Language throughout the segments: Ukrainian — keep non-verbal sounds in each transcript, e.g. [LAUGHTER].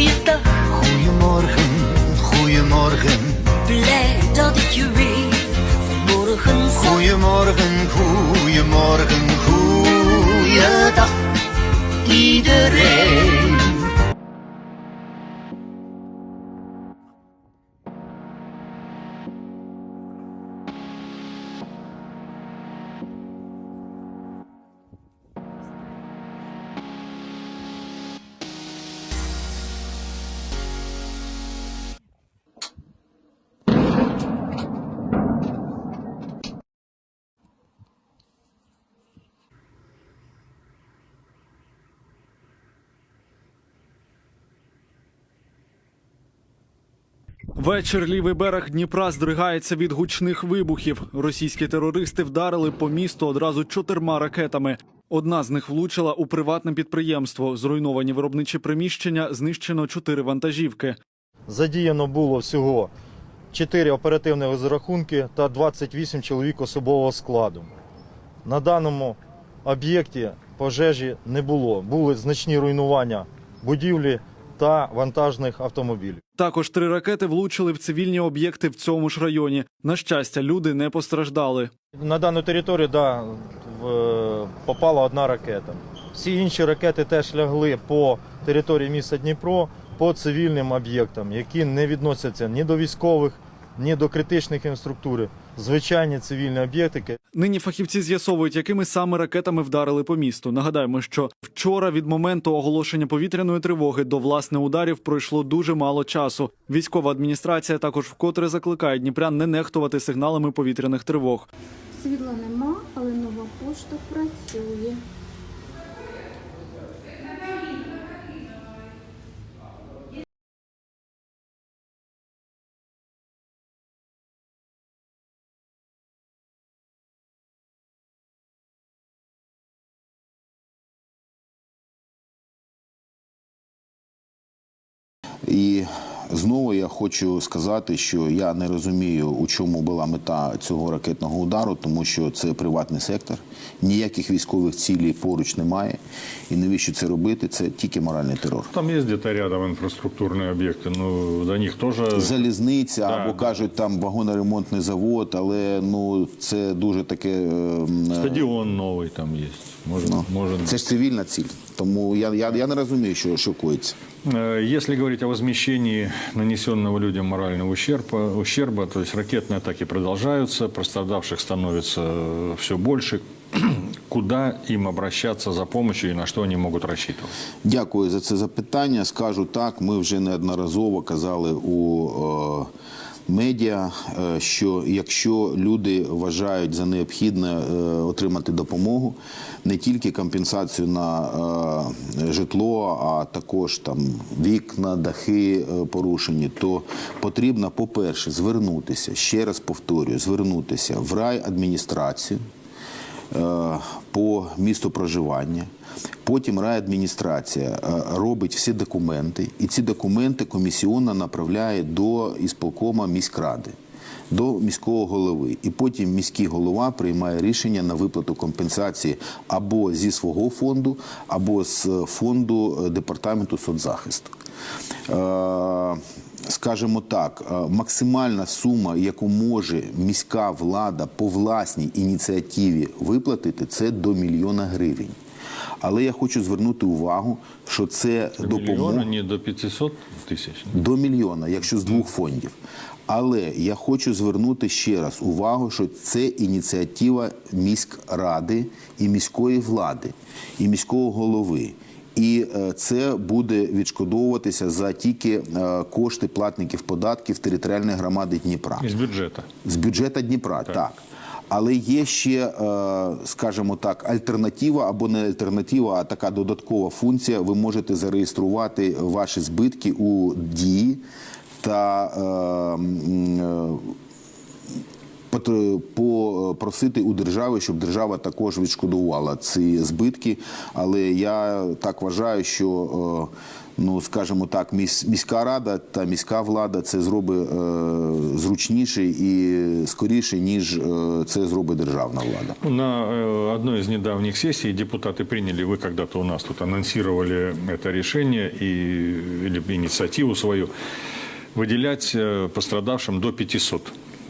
Goeiedag, Goedemorgen, goedemorgen, blij dat ik je weer vanmorgen zag. goedemorgen, goedemorgen, goeiedag iedereen. Вечір лівий берег Дніпра здригається від гучних вибухів. Російські терористи вдарили по місту одразу чотирма ракетами. Одна з них влучила у приватне підприємство. Зруйновані виробничі приміщення, знищено чотири вантажівки. Задіяно було всього 4 оперативні розрахунки та 28 чоловік особового складу. На даному об'єкті пожежі не було. Були значні руйнування будівлі та вантажних автомобілів. Також три ракети влучили в цивільні об'єкти в цьому ж районі. На щастя, люди не постраждали. На дану територію да, в- попала одна ракета. Всі інші ракети теж лягли по території міста Дніпро по цивільним об'єктам, які не відносяться ні до військових, ні до критичних інфраструктури. Звичайні цивільні об'єкти, Нині фахівці з'ясовують, якими саме ракетами вдарили по місту. Нагадаємо, що вчора від моменту оголошення повітряної тривоги до власне ударів пройшло дуже мало часу. Військова адміністрація також вкотре закликає дніпрян не нехтувати сигналами повітряних тривог. Світла нема, але нова пошта працює. І знову я хочу сказати, що я не розумію, у чому була мета цього ракетного удару, тому що це приватний сектор, ніяких військових цілей поруч немає. І навіщо це робити? Це тільки моральний терор. Там есть где-то рядом инфраструктурные объекты, ну, до них тоже... Залізниця Да, або да. кажуть, там вагоноремонтний завод, але ну це дуже таке. е, м, Стадион новый там есть. Может, ну, может... Це ж цивільна ціль. Тому я, я, я не розумію, що, що коїться. Э, Если говорить о возмещении нанесенного людям морального ущерба, ущерба, то есть ракетные атаки продолжаются, пострадавших становится все больше. [CLEARS THROAT] Куда им обращаться за помощью и на что они могут рассчитывать? Дякую за це запитання. Скажу так, ми вже неодноразово казали у е, медіа, е, що якщо люди вважають за необхідне е, отримати допомогу, не тільки компенсацію на е, житло, а також там вікна, дахи порушені, то потрібно, по-перше, звернутися, ще раз повторюю, звернутися в райадміністрацію по місту проживання. Потім райадміністрація е, робить всі документи, і ці документи комісіонно направляє до ісполкома міськради, до міського голови. І потім міський голова приймає рішення на виплату компенсації або зі свого фонду, або з фонду е, департаменту соцзахисту. Е, Скажімо так, е, максимальна сума, яку може міська влада по власній ініціативі виплатити, це до мільйона гривень. Але я хочу звернути увагу, що це допомога не до 500 тысяч. до мільйона, якщо з двох фондів. Але я хочу звернути ще раз увагу, що це ініціатива міськради і міської влади, і міського голови. І е, це буде відшкодовуватися за тільки е, кошти платників податків територіальної громади Дніпра Из бюджета. з бюджету Дніпра, так. Але є ще, е, скажімо так, альтернатива або не альтернатива, а така додаткова функція. Ви можете зареєструвати ваші збитки у дії та попросити у держави, щоб держава також відшкодувала ці збитки. Але я так вважаю, що е, ну скажімо так, міс- міська рада та міська влада це зробить е, зручніше і скоріше, ніж е, це зробить державна влада. Ну, На э, одной из недавних сессий депутаты приняли, вы когда-то у нас тут анонсировали это решение и, или инициативу свою, выделять э, пострадавшим до 500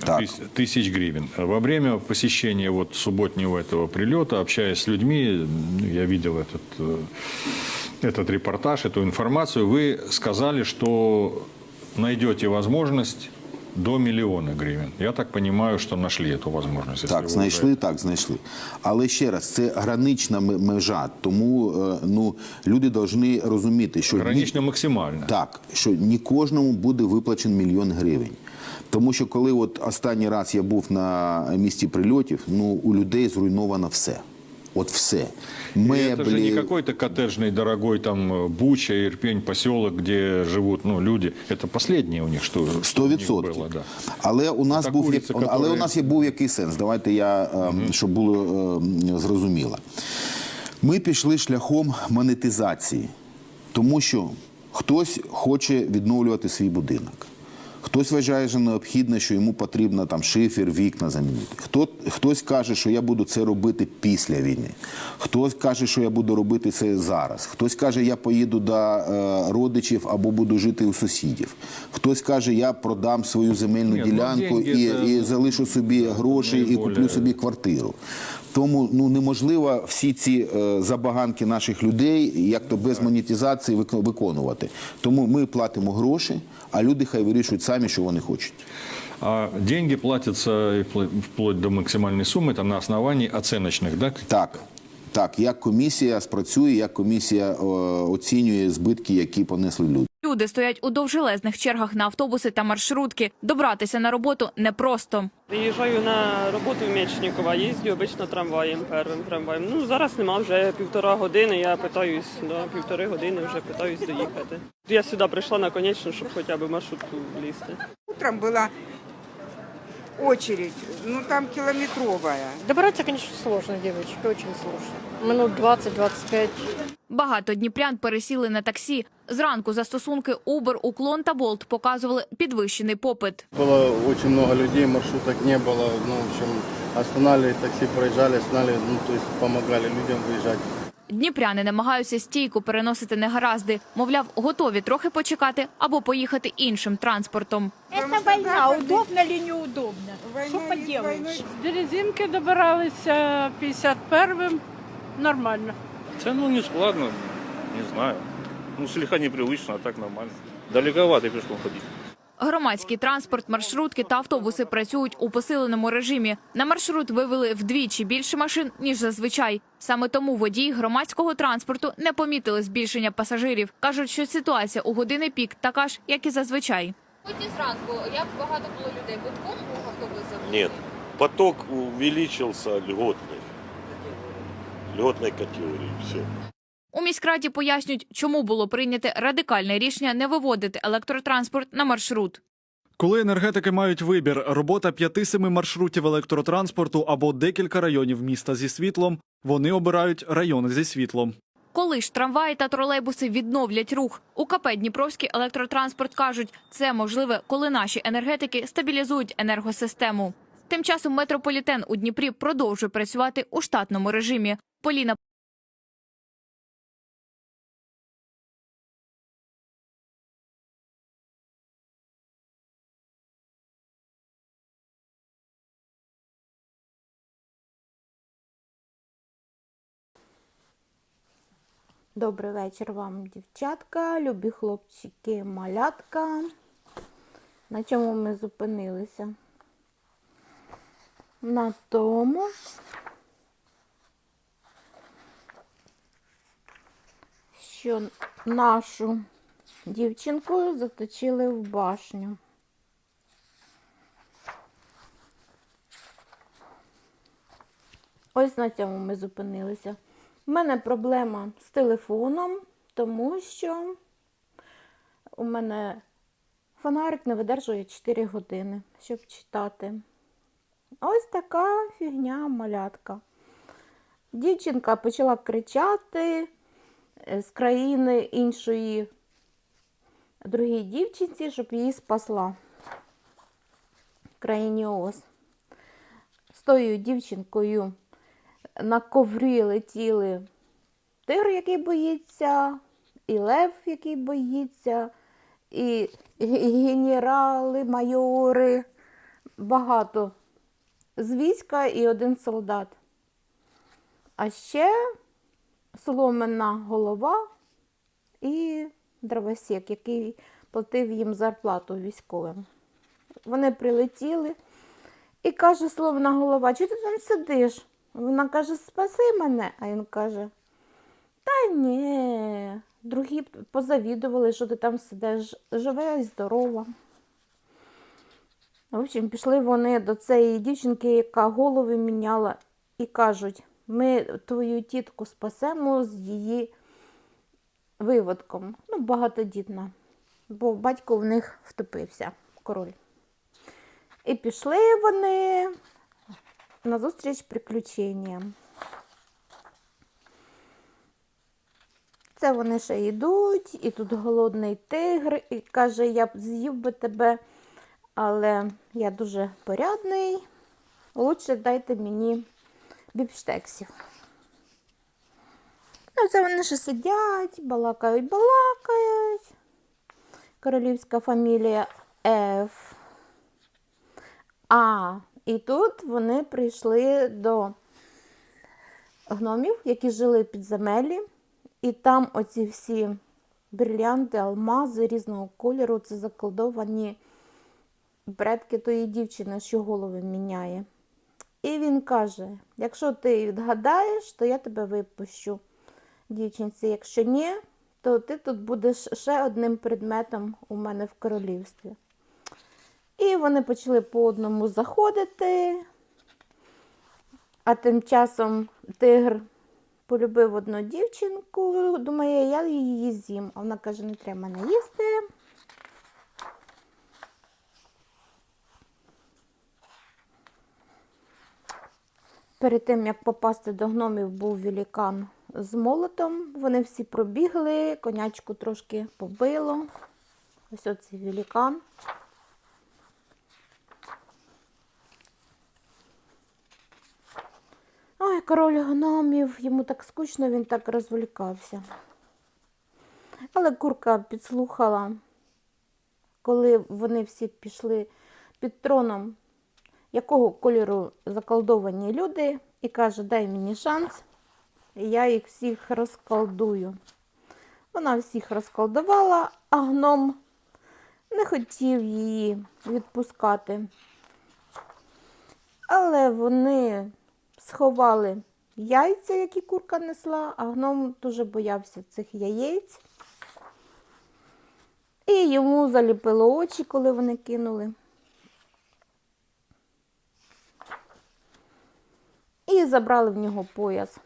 Так. тыс- тысяч гривен. Во время посещения вот субботнего этого прилета, общаясь с людьми, ну, я видел этот, э, этот репортаж, эту информацию, вы сказали, что найдете возможность до миллиона гривен. Я так понимаю, что нашли эту возможность. если Так, знайшли, так, знайшли. Але ще раз, це гранична межа, тому е, ну, люди повинні розуміти, що ні- Гранично максимально. Так, що не кожному буде виплачен мільйон гривень. Тому що коли от останній раз я був на місці прильотів, ну у людей зруйновано все От все. И это же не Меблі. какой-то коттеджный дорогой там э, Буча, Ирпень, поселок, где живут ну, люди. Это последнее у них, что, что Сто у них відсотків. было. Да. Але у нас Та був куриця, як- але у которая- нас є був який сенс. Давайте я е, щоб було е, зрозуміло. Ми пішли шляхом монетизації, тому що хтось хоче відновлювати свій будинок. Хтось вважає, що необхідно, що йому потрібно там шифер, вікна замінити. Хто, хтось каже, що я буду це робити після війни. Хтось каже, що я буду робити це зараз. Хтось каже, я поїду до е, родичів або буду жити у сусідів. Хтось каже, я продам свою земельну Ні, ну, ділянку і, і залишу собі гроші і куплю собі квартиру. Тому ну неможливо всі ці е, забаганки наших людей, як то без монетизації, виконувати. Тому ми платимо гроші, а люди хай вирішують самі, що вони хочуть. А деньги платятся и впло- вплоть до максимальной суммы, это на основании оценочных, да? Так, так, як комісія спрацює, як комісія е, оцінює збитки, які понесли люди. Люди стоять у довжелезних чергах на автобуси та маршрутки. Добратися на роботу непросто. Приїжджаю на роботу в Мечникова, їздю обично трамваєм, первим трамваєм. Ну зараз нема вже півтора години. Я питаюсь до півтори години вже питаюсь доїхати. Я сюди прийшла наконечно, щоб хоча б маршрутку влізти. Утром была очередь, ну там километровая. Добраться, конечно, сложно, девочки, очень сложно. Минут 20-25. Багато дніпрян пересіли на таксі. Зранку застосунки Uber, Уклон та Bolt показували підвищений попит. Было очень много людей, маршруток не было. Ну, в общем, останавливали, такси проезжали, останавливали, ну, то есть помогали людям выезжать. Дніпряни намагаються стійко переносити негаразди. Мовляв, готові трохи почекати або поїхати іншим транспортом. Это война, удобно или неудобно? Що поделаешь? З Березинки добиралися 51-м. Нормально. Да ну не складно, не знаю. Ну слегка непривычно, а так нормально. Далековато пешком ходить. Громадський транспорт, маршрутки та автобуси працюють у посиленому режимі. На маршрут вивели вдвічі більше машин ніж зазвичай. Саме тому водії громадського транспорту не помітили збільшення пасажирів. кажуть, що ситуація у години пік така ж, як і зазвичай. Сьогодні зранку як багато було людей битком у автобусах? Нет, поток увеличился льготный. Льготной категории, все. У міськраді пояснюють, чому було прийняте радикальне рішення не виводити електротранспорт на маршрут. Коли енергетики мають вибір робота 5-7 маршрутів електротранспорту або декілька районів міста зі світлом, вони обирають райони зі світлом. Коли ж трамваї та тролейбуси відновлять рух у КП Дніпровський електротранспорт кажуть, це можливе, коли наші енергетики стабілізують енергосистему. Тим часом метрополітен у Дніпрі продовжує працювати у штатному режимі. Поліна Добрий вечір вам, дівчатка, любі хлопчики, малятка. На чому ми зупинилися? На тому, що нашу дівчинку заточили в башню. Ось на цьому ми зупинилися. У мене проблема з телефоном, тому що у мене фонарик не видержує 4 години, щоб читати. Ось така фігня малятка. Дівчинка почала кричати е, з країни іншої другій дівчинці, щоб її спасла в країні Оз. З тою дівчинкою на коврі летіли тигр, який боїться, і лев, який боїться, і генерали, майори, багато з війська і один солдат. А ще соломенна голова і дровосек, який платив їм зарплату військовим. Вони прилетіли і каже соломенна голова, чого ти там сидиш? Вона каже, спаси мене. А він каже, та ні, другі позавідували, що ти там сидиш, жива і здорова. В общем, пішли вони до цієї дівчинки, яка голови міняла, і кажуть, ми твою тітку спасемо з її виводком. Ну, багатодітна, бо батько в них втопився, король. І пішли вони на зустріч приключенням. Це вони ще йдуть, і тут голодний тигр, і каже, я з'їв би тебе, але я дуже порядний. Лучше дайте мені бібштексів. Ну, це вони ще сидять, балакають, балакають. Королівська фамілія Ф. А, і тут вони прийшли до гномів, які жили в підземеллі. І там оці всі брилянти, алмази різного кольору, це заколдовані предки тої дівчини, що голови міняє. І він каже: якщо ти відгадаєш, то я тебе випущу, дівчинці. Якщо ні, то ти тут будеш ще одним предметом у мене в королівстві. І вони почали по одному заходити. А тим часом тигр полюбив одну дівчинку, думає, я її з'їм. А вона каже, не треба мене їсти. Перед тим, як попасти до гномів, був великан з молотом. Вони всі пробігли, конячку трошки побило. Ось оцей великан. Ой, король гномів, йому так скучно, він так розволікався. Але курка підслухала, коли вони всі пішли під троном, якого кольору заколдовані люди, і каже, дай мені шанс, і я їх всіх розколдую. Вона всіх розколдувала, а гном не хотів її відпускати. Але вони сховали яйця, які курка несла, а гном дуже боявся цих яєць. І йому заліпило очі, коли вони кинули. І забрали в нього пояс.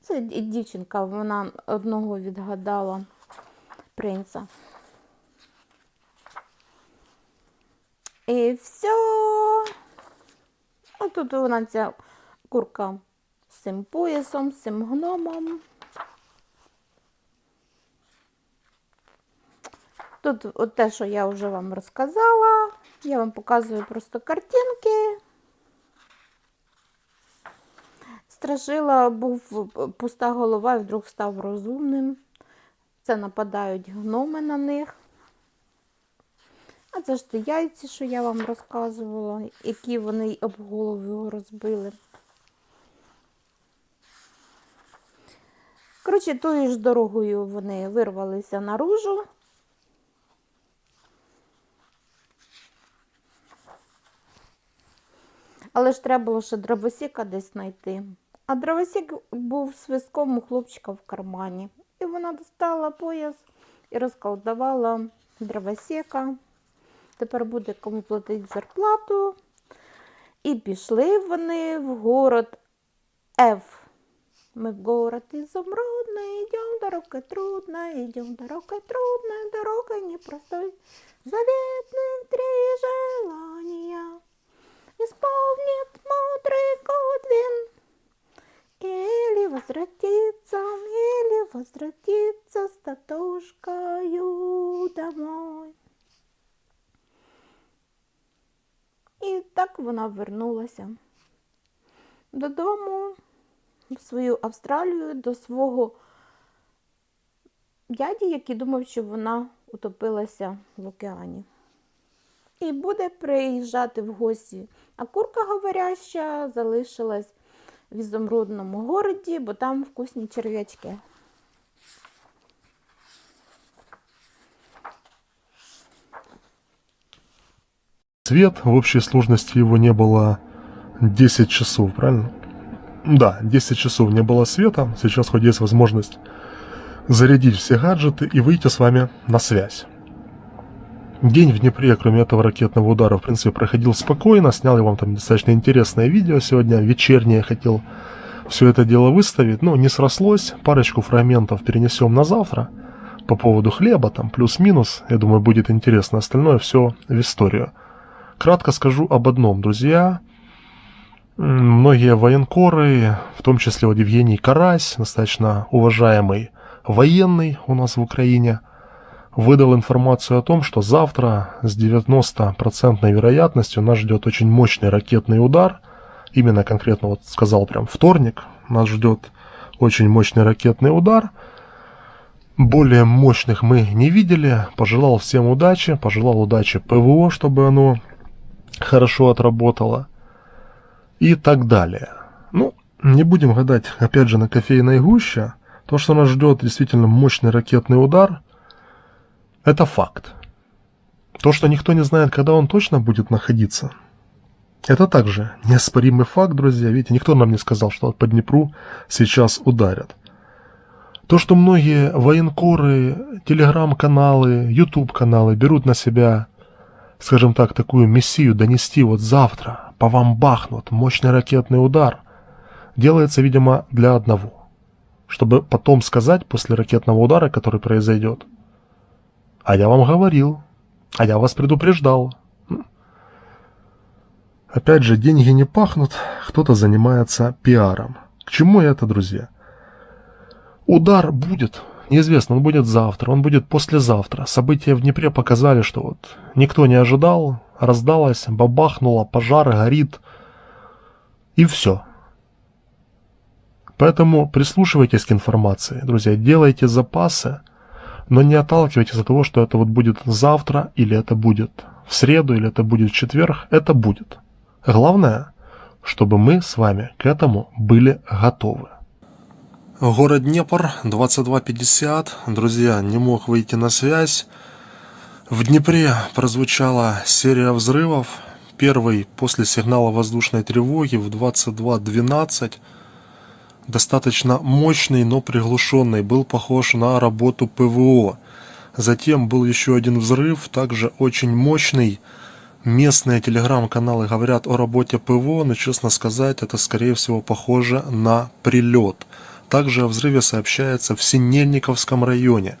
Це дівчинка, вона одного відгадала принца. І все. Отут вона ця курка з цим поясом, з цим гномом. Тут от те, що я вже вам розказала, я вам показую просто картинки. Страшила, був пуста голова і вдруг став розумним. Це нападають гноми на них. Це ж ті яйці, що я вам розказувала, які вони об голову розбили. Коротше, тою ж дорогою вони вирвалися наружу. Але ж треба було ще дровосіка десь знайти. А дровосік був свистком у хлопчика в кармані. І вона достала пояс і розколдувала дровосіка. Тепер буде кому платити зарплату. І пішли вони в город Ф. Мы в город изумрудный, идем, дорога трудная, идем, дорога трудная, дорога непростой. заветных три желания исполнит мудрый Гудвин. Или возвратиться, или возвратиться с татушкою домой. Так вона вернулася додому, в свою Австралію, до свого дяді, який думав, що вона утопилася в океані. І буде приїжджати в гості. А курка говоряща залишилась в ізумрудному городі, бо там вкусні черв'ячки. Свет, в общей сложности его не было 10 часов, правильно? Да, 10 часов не было света. Сейчас хоть есть возможность зарядить все гаджеты и выйти с вами на связь. День в Днепре, кроме этого ракетного удара, в принципе, проходил спокойно. Снял я вам там достаточно интересное видео сегодня, вечернее хотел все это дело выставить, но не срослось. Парочку фрагментов перенесем на завтра по поводу хлеба, там плюс-минус. Я думаю, будет интересно. Остальное все в историю. Кратко скажу об одном, друзья. Многие военкоры, в том числе вот Евгений Карась, достаточно уважаемый военный у нас в Украине, выдал информацию о том, что завтра с 90% вероятностью нас ждет очень мощный ракетный удар. Именно конкретно вот сказал прям вторник, нас ждет очень мощный ракетный удар. Более мощных мы не видели. Пожелал всем удачи, пожелал удачи ПВО, чтобы оно хорошо отработало и так далее. Ну, не будем гадать, опять же, на кофейной гуще. То, что нас ждет действительно мощный ракетный удар, это факт. То, что никто не знает, когда он точно будет находиться, это также неоспоримый факт, друзья. Видите, никто нам не сказал, что по Днепру сейчас ударят. То, что многие военкоры, телеграм-каналы, YouTube-каналы берут на себя, скажем так, такую миссию донести вот завтра, по вам бахнут мощный ракетный удар, делается, видимо, для одного. Чтобы потом сказать после ракетного удара, который произойдет, а я вам говорил, а я вас предупреждал. Опять же, деньги не пахнут, кто-то занимается пиаром. К чему это, друзья? Удар будет, неизвестно, он будет завтра, он будет послезавтра. События в Днепре показали, что вот никто не ожидал, раздалось, бабахнуло, пожар горит, и все. Поэтому прислушивайтесь к информации, друзья, делайте запасы, но не отталкивайтесь от того, что это вот будет завтра, или это будет в среду, или это будет в четверг, это будет. Главное, чтобы мы с вами к этому были готовы. Город Днепр, 22.50. Друзья, не мог выйти на связь. В Днепре прозвучала серия взрывов. Первый после сигнала воздушной тревоги в 22.12. Достаточно мощный, но приглушенный. Был похож на работу ПВО. Затем был еще один взрыв, также очень мощный. Местные телеграм-каналы говорят о работе ПВО, но, честно сказать, это, скорее всего, похоже на прилет. Также о взрыве сообщается в Синельниковском районе.